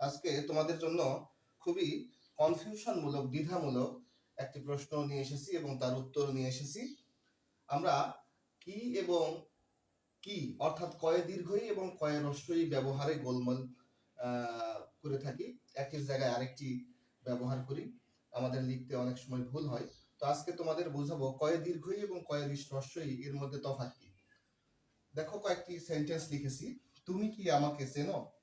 আজকে তোমাদের জন্য খুবই কনফিউশনমূলক দ্বিধামূলক একটি প্রশ্ন নিয়ে এসেছি এবং তার উত্তর নিয়ে এসেছি। আমরা কি এবং কি, অর্থাৎ কয়ে দীর্ঘই এবং কয়ে রস্যই ব্যবহারে গোলমাল করে থাকি? একই জায়গায় আরেকটি ব্যবহার করি। আমাদের লিখতে অনেক সময় ভুল হয়। তো আজকে তোমাদের বোঝাবো কয়ে দীর্ঘই এবং কয়ে রস্যই এর মধ্যে তফাৎ কি? দেখো কয়েকটি সেন্টেন্স লিখেছি। তুমি কি আমাকে চেনো?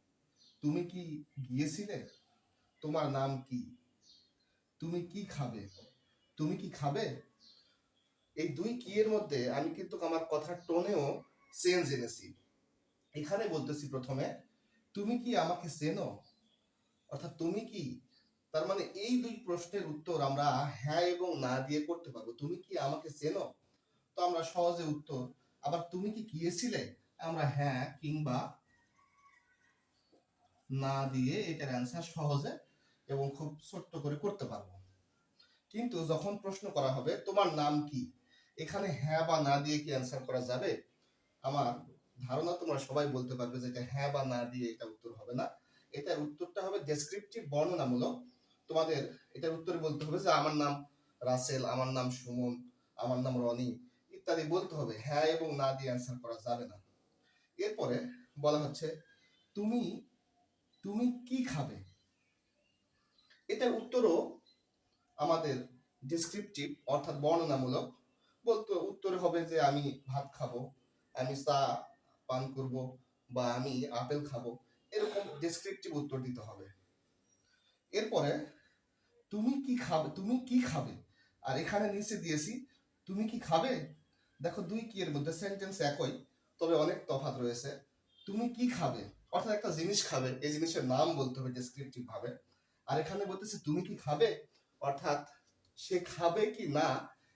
তুমি কি গিয়েছিলে? তোমার নাম কি? তুমি কি খাবে? তুমি কি খাবে? এই দুই কি এর মধ্যে আমি কিন্তু আমার কথার টোনেও চেঞ্জ এনেছি। এখানে বলতেছি প্রথমে, তুমি কি আমাকে চেনো? অর্থাৎ তুমি কি? তার মানে এই দুই প্রশ্নের উত্তর আমরা হ্যাঁ এবং না দিয়ে করতে পারব। তুমি কি আমাকে চেনো? তো আমরা সহজে উত্তর, আবার তুমি কি গিয়েছিলে? আমরা হ্যাঁ কিংবা না দিয়ে এটার অ্যান্সার সহজে এবং খুব ছোট্ট করে করতে পারব। কিন্তু যখন প্রশ্ন করা হবে, তোমার নাম কি? এখানে হ্যাঁ বা না দিয়ে কি অ্যান্সার করা যাবে? আমার ধারণা তোমরা সবাই বলতে পারবে যে এটা হ্যাঁ বা না দিয়ে এটা উত্তর হবে না। এটার উত্তরটা হবে ডেসক্রিপটিভ বর্ণনামূলক। তোমাদের এটার উত্তরে বলতে হবে যে, আমার নাম রাসেল, আমার নাম সুমন, আমার নাম রনি ইত্যাদি বলতে হবে। হ্যাঁ এবং না দিয়ে অ্যান্সার করা যাবে না। এরপরে বলা হচ্ছে, তুমি তুমি কি খাবে? এটার উত্তরও আমাদের ডেসক্রিপটিভ অর্থাৎ বর্ণনামূলক, বলতে উত্তরে হবে যে আমি ভাত খাব, আমি চা পান করব, বা আমি আপেল খাব, এরকম ডেসক্রিপটিভ উত্তর দিতে হবে। এরপরে, তুমি কি খাবে, তুমি কি খাবে? আর এখানে নিচে দিয়েছি, তুমি কি খাবে? দেখো দুই কি এর মধ্যে সেন্টেন্স একই, তবে অনেক তফাৎ রয়েছে। তুমি কি খাবে? অর্থাৎ একটা জিনিস খাবে, এই জিনিসের নাম বলতে হবে ডেসক্রিপটিভ ভাবে। আর এখানে বলতেছে, তুমি কি খাবে? অর্থাৎ, সে খাবে কি না?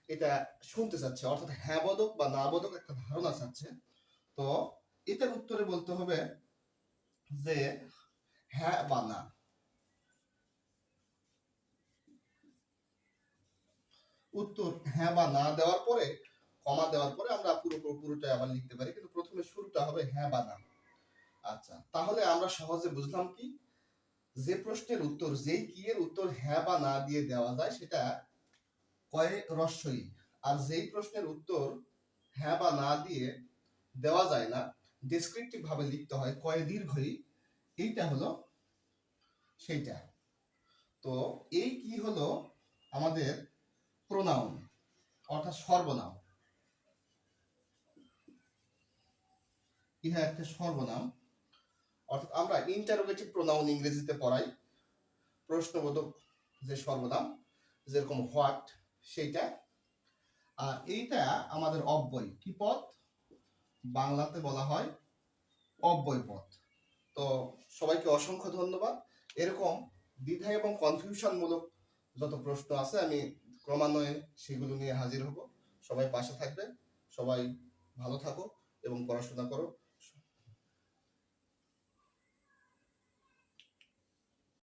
এটা শুনতে চাচ্ছে। অর্থাৎ হ্যাঁ বোধক বা না বোধক একটা ধারণা চাচ্ছে। তো এটার উত্তরে বলতে হবে যে হ্যাঁ বা না। উত্তর হ্যাঁ বা না দেওয়ার পরে, কমা দেওয়ার পরে আমরা পুরো পুরোটাই আবার লিখতে পারি। কিন্তু প্রথমে শুরুটা হবে হ্যাঁ বা না। আচ্ছা তাহলে আমরা সহজে বুঝলাম কি? যে প্রশ্নের উত্তর, যেই কি এর উত্তর হ্যাঁ বা না দিয়ে দেওয়া যায়, সেটা কয়ে রস্যই। আর যেই প্রশ্নের উত্তর হ্যাঁ বা না দিয়ে দেওয়া যায় না ডেসক্রিপটিভ ভাবে লিখতে হয়, কয়ে দীর্ঘই, এইটা হলো সেইটা। তো এই কি হলো আমাদের প্রোনাউন, অর্থাৎ সর্বনাম। ইহা একটা সর্বনাম। অর্থাৎ আমরা ইন্টারোগেটিভ প্রোনাউন ইংরেজিতে পড়াই। প্রশ্নবোধক যে সর্বনাম, যেরকম হোয়াট সেইটা। আর এইটা আমাদের অব্যয়। কি পথ বাংলাতে বলা হয় অব্যয় পথ তো সবাইকে অসংখ্য ধন্যবাদ। এরকম দ্বিধা এবং কনফিউশন মূলক যত প্রশ্ন আছে, আমি ক্রমান্বয়ে সেগুলো নিয়ে হাজির হব। সবাই পাশে থাকবে সবাই ভালো থাকো এবং পড়াশোনা করো।